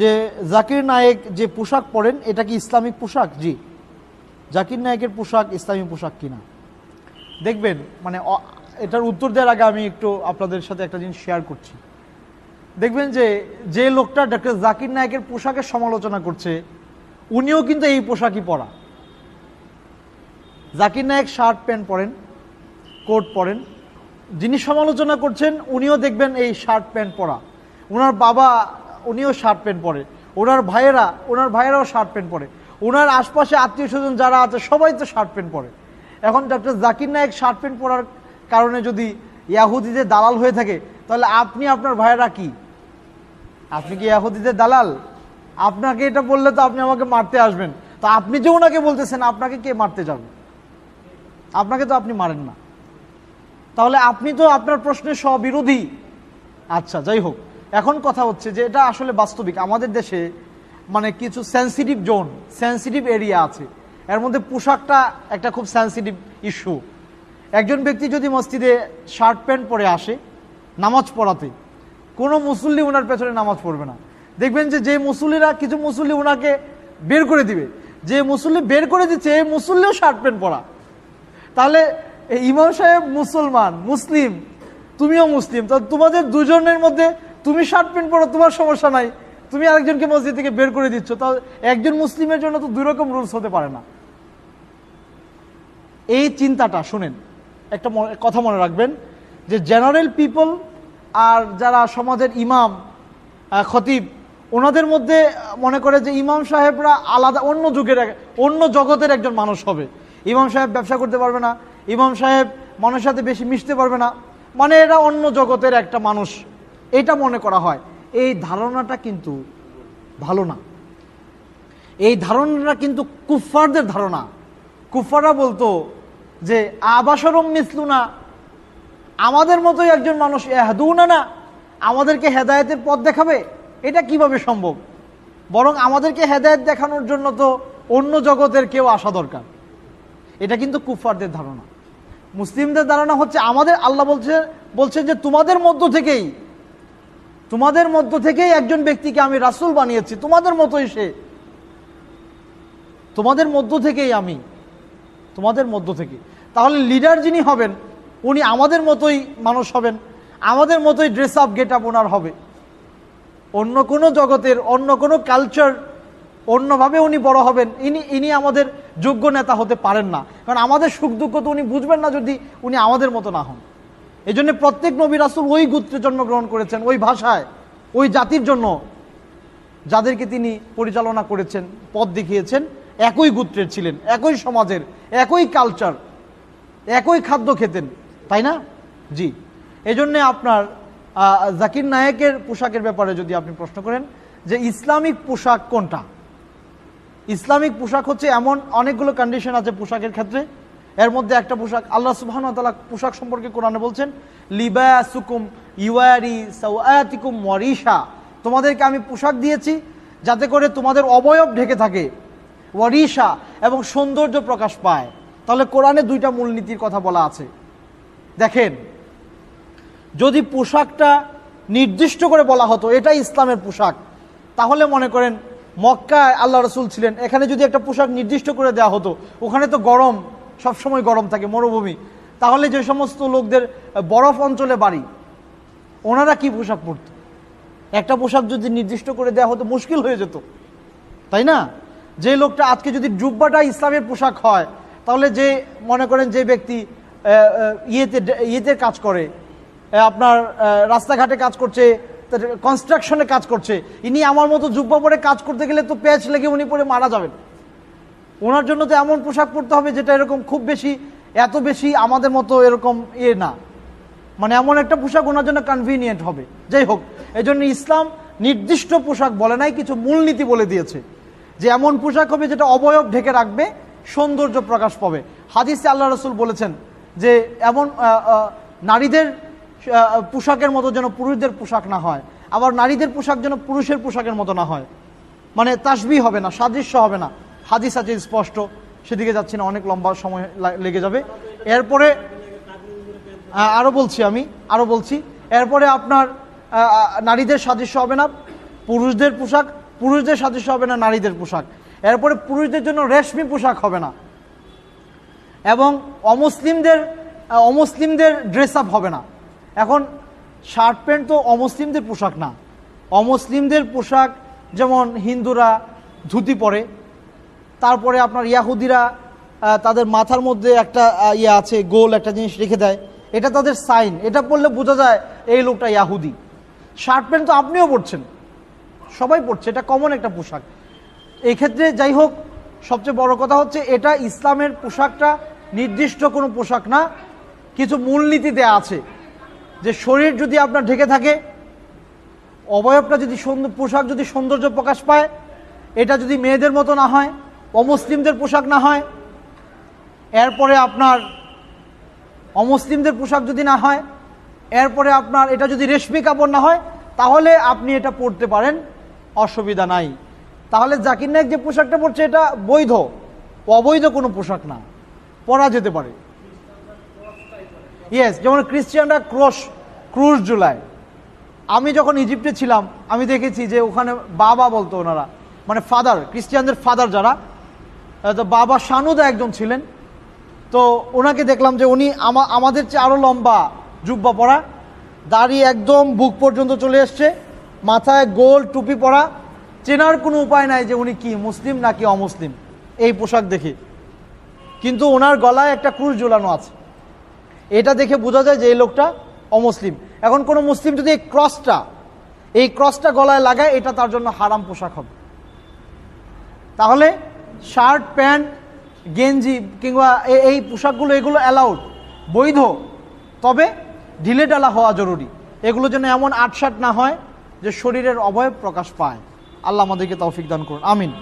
যে জাকির নায়েক যে পোশাক পরেন, এটা কি ইসলামিক পোশাক? জি। জাকির নায়েকের পোশাক ইসলামিক পোশাক কিনা? দেখবেন মানে এটার উত্তর দেওয়ার আগে আমি একটু আপনাদের সাথে একটা জিনিস শেয়ার করছি। দেখবেন যে যে লোকটা ডক্টর জাকির নায়েকের পোশাকের সমালোচনা করছে, উনিও কিন্তু এই পোশাকই পরা। জাকির নায়ক শার্ট প্যান্ট পরেন কোট পরেন, যিনি সমালোচনা করছেন, উনিও দেখবেন এই শার্ট প্যান্ট পরা। ওনার বাবা উনিও শার্ট প্যান্ট পরে। ওনার ভাইয়েরা, ওনার ভাইয়েরাও শার্ট প্যান্ট পরে। ওনার আশপাশে আত্মীয় স্বজন যারা আছে, সবাই তো শার্ট প্যান্ট পরে। এখন doctor Zakir Naik shirt pant পরার কারণে যদি ইয়াহুদিদের দালাল হয়ে থাকে, তাহলে আপনি আপনার ভাইয়েরা কি? আপনি কি ইয়াহুদিদের দালাল? আপনাকে এটা বললে তো আপনি আমাকে মারতে আসবেন। তো আপনি যে ওনাকে বলতেছেন, আপনাকে কে মারতে যাবে? আপনাকে তো আপনি মারেন না। তাহলে আপনি তো আপনার প্রশ্নের স্ববিরোধী। আচ্ছা যাই হোক। এখন কথা হচ্ছে যে এটা আসলে বাস্তবিক। আমাদের দেশে মানে কিছু সেন্সিটিভ জোন সেন্সিটিভ এরিয়া আছে। এর মধ্যে পোশাকটা একটা খুব সেন্সিটিভ ইস্যু একজন ব্যক্তি যদি মসজিদে শার্ট প্যান্ট পরে আসে নামাজ পড়াতে, কোনো মুসল্লি ওনার পেছনে নামাজ পড়বে না। দেখবেন যে যে মুসল্লিরা, কিছু মুসল্লি ওনাকে বের করে দিবে। যে মুসল্লি বের করে দিচ্ছে, এই মুসল্লিও শার্ট প্যান্ট পরা। তাহলে ইমাম সাহেব মুসলমান, মুসলিম, তুমিও মুসলিম তো তোমাদের দুজনের মধ্যে তুমি শার্ট প্যান্ট পরো, তোমার সমস্যা নাই। তুমি আরেকজনকে মসজিদ থেকে বের করে দিচ্ছ। তা একজন মুসলিমের জন্য তো দুই রকম রুলস হতে পারে না। এই চিন্তাটা, শুনেন, একটা কথা মনে রাখবেন, যে জেনারেল পিপল আর যারা সমাজের ইমাম খতিব, ওনাদের মধ্যে মনে করে যে ইমাম সাহেবরা আলাদা, অন্য যুগের অন্য জগতের একজন মানুষ হবে। ইমাম সাহেব ব্যবসা করতে পারবে না। ইমাম সাহেব মানুষের সাথে বেশি মিশতে পারবে না। মানে এরা অন্য জগতের একটা মানুষ। এটা মনে করা হয়, এই ধারণাটা কিন্তু ভালো না। এই ধারণাটা কিন্তু কুফফারদের ধারণা। কুফফাররা বলতো যে, আবাসরম মিসলুনা আমাদের মতোই একজন মানুষ এহাদুনা না, আমাদেরকে হেদায়তের পথ দেখাবে। এটা কীভাবে সম্ভব? বরং আমাদেরকে হেদায়েত দেখানোর জন্য তো অন্য জগতের কেউ আসা দরকার। এটা কিন্তু কুফফারদের ধারণা। মুসলিমদের ধারণা হচ্ছে, আমাদের আল্লাহ বলছে, বলছেন যে, তোমাদের মধ্য থেকেই তোমাদের মধ্য থেকেই একজন ব্যক্তিকে আমি রাসূল বানিয়েছি, তোমাদের মতোই সে। তোমাদের মধ্য থেকেই আমি, তোমাদের মধ্য থেকে। তাহলে লিডার যিনি হবেন, উনি আমাদের মতোই মানুষ হবেন, আমাদের মতোই ড্রেস আপ গেট আপ ওনার হবে। অন্য কোনো জগতের, অন্য কোনো কালচার অন্যভাবে উনি বড় হবেন, ইনি ইনি আমাদের যোগ্য নেতা হতে পারেন না। কারণ আমাদের সুখ দুঃখ তো উনি বুঝবেন না যদি উনি আমাদের মতো না হন। এই জন্য প্রত্যেক নবী রাসুল ওই গোত্রে জন্মগ্রহণ করেছেন, ওই ভাষায়, ওই জাতির জন্য। যাদেরকে তিনি পরিচালনা করেছেন, পথ দেখিয়েছেন, একই গোত্রের ছিলেন, একই সমাজের, একই কালচার একই খাদ্য খেতেন, তাই না? জি। এই জন্যে আপনার জাকির নায়েকের পোশাকের ব্যাপারে যদি আপনি প্রশ্ন করেন যে ইসলামিক পোশাক কোনটা? ইসলামিক পোশাক হচ্ছে এমন অনেকগুলো কন্ডিশন আছে পোশাকের ক্ষেত্রে এর মধ্যে একটা পোশাক, আল্লাহ সুবহান তাআলা পোশাক সম্পর্কে কোরআনে বলছেন, লিবাসুকুম ইউয়ারি সাওয়াতিকুম ওয়ারিশা। তোমাদেরকে আমি পোশাক দিয়েছি যাতে করে তোমাদের অবয়ব ঢেকে থাকে, ওয়ারিশা, এবং সৌন্দর্য প্রকাশ পায়। তাহলে কোরআনে দুইটা মূলনীতির কথা বলা আছে। দেখেন, যদি পোশাকটা নির্দিষ্ট করে বলা হতো এটা ইসলামের পোশাক, তাহলে মনে করেন মক্কায় আল্লাহ রসুল ছিলেন। এখানে যদি একটা পোশাক নির্দিষ্ট করে দেওয়া হতো, ওখানে তো গরম সবসময় গরম থাকে, মরুভূমি। তাহলে যে সমস্ত লোকদের বরফ অঞ্চলে বাড়ি, ওনারা কি পোশাক পরত? একটা পোশাক যদি নির্দিষ্ট করে দেওয়া হতো, মুশকিল হয়ে যেত। তাই না? যে লোকটা আজকে যদি জুব্বাটা ইসলামের পোশাক হয়, তাহলে যে, মনে করেন যে ব্যক্তি ইয়েতে ইয়েতে কাজ করে আপনার রাস্তাঘাটে কাজ করছে কনস্ট্রাকশনে কাজ করছে, ইনি আমার মতো জুব্বা পরে কাজ করতে গেলে তো প্যাচ লেগে উনি পরে মারা যাবেন। ওনার জন্য তো এমন পোশাক পরতে হবে যেটা এরকম খুব বেশি, এত বেশি আমাদের মতো এরকম ইয়ে না। মানে এমন একটা পোশাক ওনার জন্য কনভিনিয়েন্ট হবে। যাই হোক এই জন্য ইসলাম নির্দিষ্ট পোশাক বলে নাই, কিছু মূলনীতি বলে দিয়েছে যে এমন পোশাক হবে যেটা অবয়ব ঢেকে রাখবে, সৌন্দর্য প্রকাশ পাবে। হাদিসে আল্লাহ রসুল বলেছেন যে এমন নারীদের পোশাকের মতো যেন পুরুষদের পোশাক না হয়, আবার নারীদের পোশাক যেন পুরুষের পোশাকের মতো না হয়। মানে তাসবি হবে না, সাদৃশ্য হবে না। হাদিস আছে স্পষ্ট, সেদিকে যাচ্ছি না, অনেক লম্বা সময় লেগে যাবে। এরপরে আরও বলছি আমি আরও বলছি। এরপরে আপনার নারীদের সাদৃশ্য হবে না, পুরুষদের পোশাক, পুরুষদের সাদৃশ্য হবে না, নারীদের পোশাক। এরপরে পুরুষদের জন্য রেশমি পোশাক হবে না। এবং অমুসলিমদের অমুসলিমদের ড্রেস আপ হবে না। এখন শার্ট প্যান্ট তো অমুসলিমদের পোশাক না। অমুসলিমদের পোশাক, যেমন হিন্দুরা ধুতি পরে তারপরে আপনার ইয়াহুদিরা তাদের মাথার মধ্যে একটা ইয়ে আছে, গোল একটা জিনিস রেখে দেয়। এটা তাদের সাইন। এটা পড়লে বোঝা যায় এই লোকটা ইয়াহুদি। শার্ট প্যান্ট তো আপনিও পরছেন। সবাই পড়ছে এটা কমন একটা পোশাক। এই ক্ষেত্রে যাই হোক, সবচেয়ে বড় কথা হচ্ছে, এটা ইসলামের পোশাকটা নির্দিষ্ট কোনো পোশাক না। কিছু মূলনীতি দেয়া আছে যে শরীর যদি আপনার ঢেকে থাকে, অবয়বটা যদি পোশাক যদি সৌন্দর্য প্রকাশ পায়, এটা যদি মেয়েদের মতো না হয় অমুসলিমদের পোশাক না হয়, এরপরে আপনার অমুসলিমদের পোশাক যদি না হয়, এরপরে আপনার এটা যদি রেশমি কাপড় না হয়, তাহলে আপনি এটা পরতে পারেন, অসুবিধা নাই। তাহলে জাকির নায়ক যে পোশাকটা পরছে, এটা বৈধ, অবৈধ কোনো পোশাক না, পরা যেতে পারে। ইয়েস যেমন খ্রিস্টিয়ানরা ক্রস ক্রুশ জুলায় আমি যখন ইজিপ্টে ছিলাম, আমি দেখেছি যে ওখানে বাবা বলতো ওনারা মানে ফাদার খ্রিস্টিয়ানদের ফাদার যারা বাবা সানুদা একজন ছিলেন। তো ওনাকে দেখলাম যে উনি আমাদের চেয়ে আরও লম্বা জুব্বা পরা, দাড়ি একদম বুক পর্যন্ত চলে এসছে, মাথায় গোল টুপি পরা। চেনার কোনো উপায় নাই যে উনি কি, মুসলিম নাকি অমুসলিম, এই পোশাক দেখে। কিন্তু ওনার গলায় একটা ক্রুশ ঝুলানো আছে। এটা দেখে বোঝা যায় যে এই লোকটা অমুসলিম। এখন কোনো মুসলিম যদি এই ক্রসটা এই ক্রসটা গলায় লাগায়, এটা তার জন্য হারাম পোশাক হবে। তাহলে শার্ট, প্যান্ট, গেঞ্জি কিংবা এই পোশাকগুলো, এগুলো অ্যালাউড বৈধ। তবে ঢিলে ডালা হওয়া জরুরি। এগুলো যেন এমন আটসাট না হয় যে শরীরের অবয়ব প্রকাশ পায়। আল্লাহ আমাদেরকে তৌফিক দান করুন। আমিন।